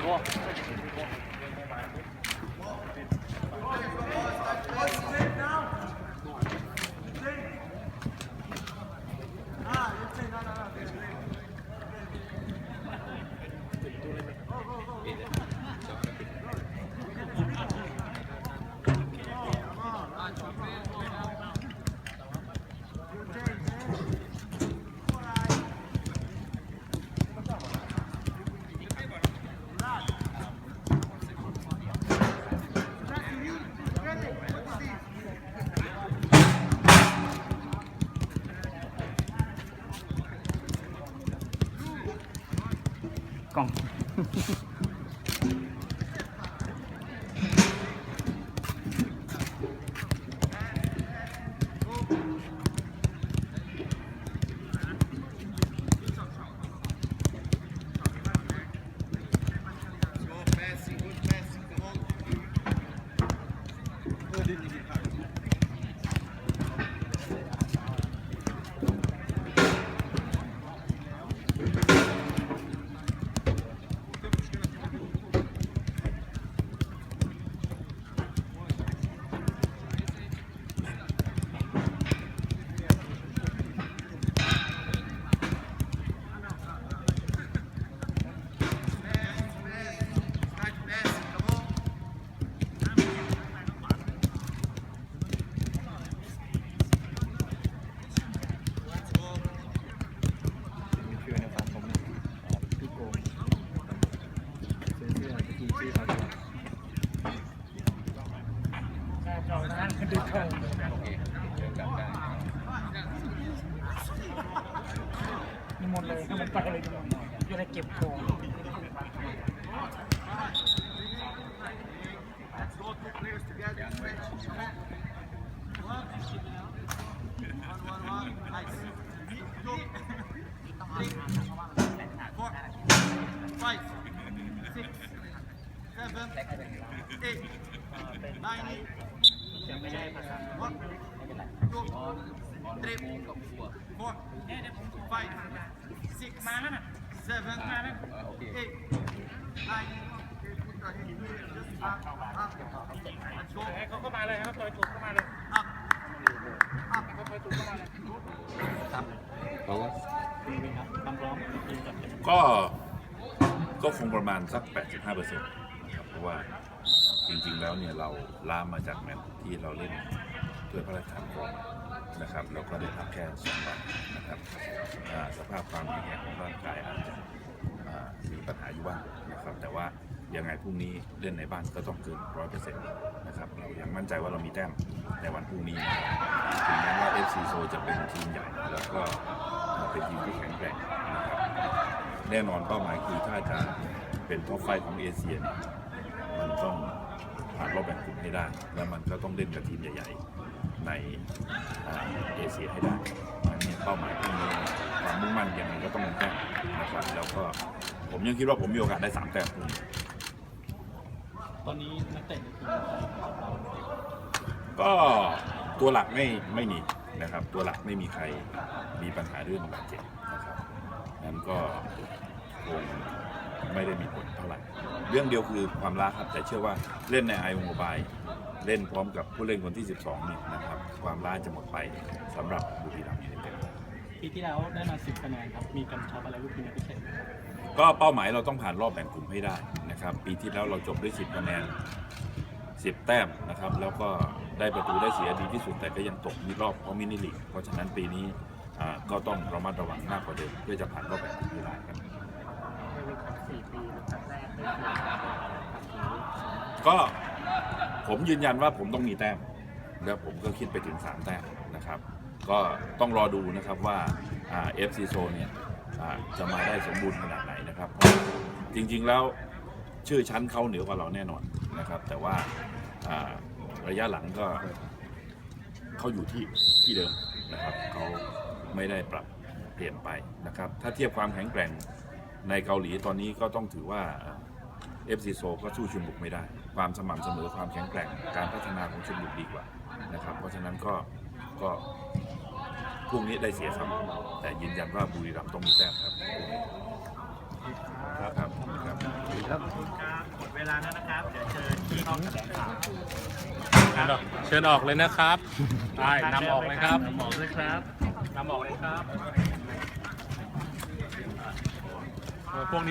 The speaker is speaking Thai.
좋아. กล่อง มีชื่อในฝันผมพี่โกซื้อเสื้อที่ชื่อเขาด้วย เราท่านขึ้นดูทง โอเคเดี๋ยวกลับได้นี่หมดเลยถ้ามันไปเลยจะได้เก็บของ five, six, seven, eight, nine, one, two, three, four, five, six, seven, eight, nine, just up, up, let's go, เขาก็มาเลยครับต่อยถูกเข้ามาเลยเขาต่อยถูกเข้ามาเลยครับเขาดีไหมครับความพร้อมทีมจัดเต็มก็ก็คงประมาณสัก 85เปอร์เซ็นต์นะครับเพราะว่า ริงๆแล้วเนี่ยเราล้ามมาจากแมตช์ที่เราเล่นด้วยพระราชทานก่อนนะครับแล้วก็ได้พักแค่สองวันนะครับสภาพความแข็งแรงของร่างกายอาจจะมีปัญหาอยู่บ้างนะครับแต่ว่ายังไงพรุ่งนี้เล่นในบ้านก็ต้องเกินร้อยเปอร์เซ็นต์นะครับเรายังมั่นใจว่าเรามีแต้มในวันพรุ่งนี้ถึงแม้ว่า FC โซจะเป็นทีมใหญ่แล้วก็เป็นทีมที่แข็งแกร่งนะครับแน่นอนเป้าหมายคือถ้าจะเป็นท็อปไฟของเอเชียเนี่ย มันต้องผ่านรอบแบ่งกลุ่มให้ได้ แล้วมันก็ต้องเล่นกับทีมใหญ่ ๆ ในอ่าเอเชียให้ได้อันนี้เป้าหมายที่นี้ความมุ่งมั่นยังไงก็ต้องเป็นแต้มนะครับแล้วก็ผมยังคิดว่าผมมีโอกาสได้สามแต้มพรุ่งนี้ตอนนี้นักเตะในทีมของเราก็ตัวหลักไม่ไม่มีนะครับ ตัวหลักไม่มีใครมีปัญหาเรื่องบาดเจ็บนะครับนั้นก็คง ไม่ได้มีผลเท่าไหร่ เรื่องเดียวคือความล้าครับ แต่เชื่อว่าเล่นในไอโมบายเล่นพร้อมกับผู้เล่นคนที่ 12เนี่ยนะครับ ความล้าจะหมดไปสำหรับบุรีรัมย์ยูไนเต็ดปีที่แล้วได้มา 10คะแนนครับ มีกำชับอะไรลูกทีมพิเศษไหมครับก็เป้าหมายเราต้องผ่านรอบแบ่งกลุ่มให้ได้นะครับ ปีที่แล้วเราจบด้วย10คะแนน10 แต้มนะครับ แล้วก็ได้ประตูได้เสียดีที่สุดแต่ก็ยังตกมีรอบเพราะมินิลีกเพราะฉะนั้นปีนี้อ่าก็ต้องระมัดระวังมากกว่าเดิมเพื่อจะผ่านรอบแบ่งกลุ่มให้ได้ครับไม่ รู้ครับสี่ปีนครับแรกได้เกือบก็ผมยืนยันว่าผมต้องมีแต้มแล้วผมก็คิดไปถึง 3 แต้มนะครับ ก็ต้องรอดูนะครับว่าเอฟซีโซเนี่ยอ่าจะมาได้สมบูรณ์ขนาดไหนนะครับเพราะจริงๆแล้วชื่อชั้นเขาเหนือกว่าเราแน่นอนนะครับ แต่ว่าอ่าระยะหลังก็เขาอยู่ที่ที่เดิมนะครับเขาไม่ได้ปรับเปลี่ยนไปนะครับ ถ้าเทียบความแข็งแกร่ง ในเกาหลีตอนนี้ก็ต้องถือว่าเอฟซีโซก็สู้ชุนบุกไม่ได้ ความสม่ำเสมอความแข็งแกร่งการพัฒนาของชุนบุกดีกว่านะครับ เพราะฉะนั้นก็ก็พรุ่งนี้ได้เสียครับ แต่ยืนยันว่าบุรีรัมย์ต้องมีแต้มครับพรุ่งนี้ครับครับครับครับหมดเวลาแล้วนะครับ เดี๋ยวเชิญที่ห้องแถลงข่าวเชิญออกเลยนะครับไปนำออกเลยครับนำออกเลยครับนำออกเลยครับ เออ พวกนี้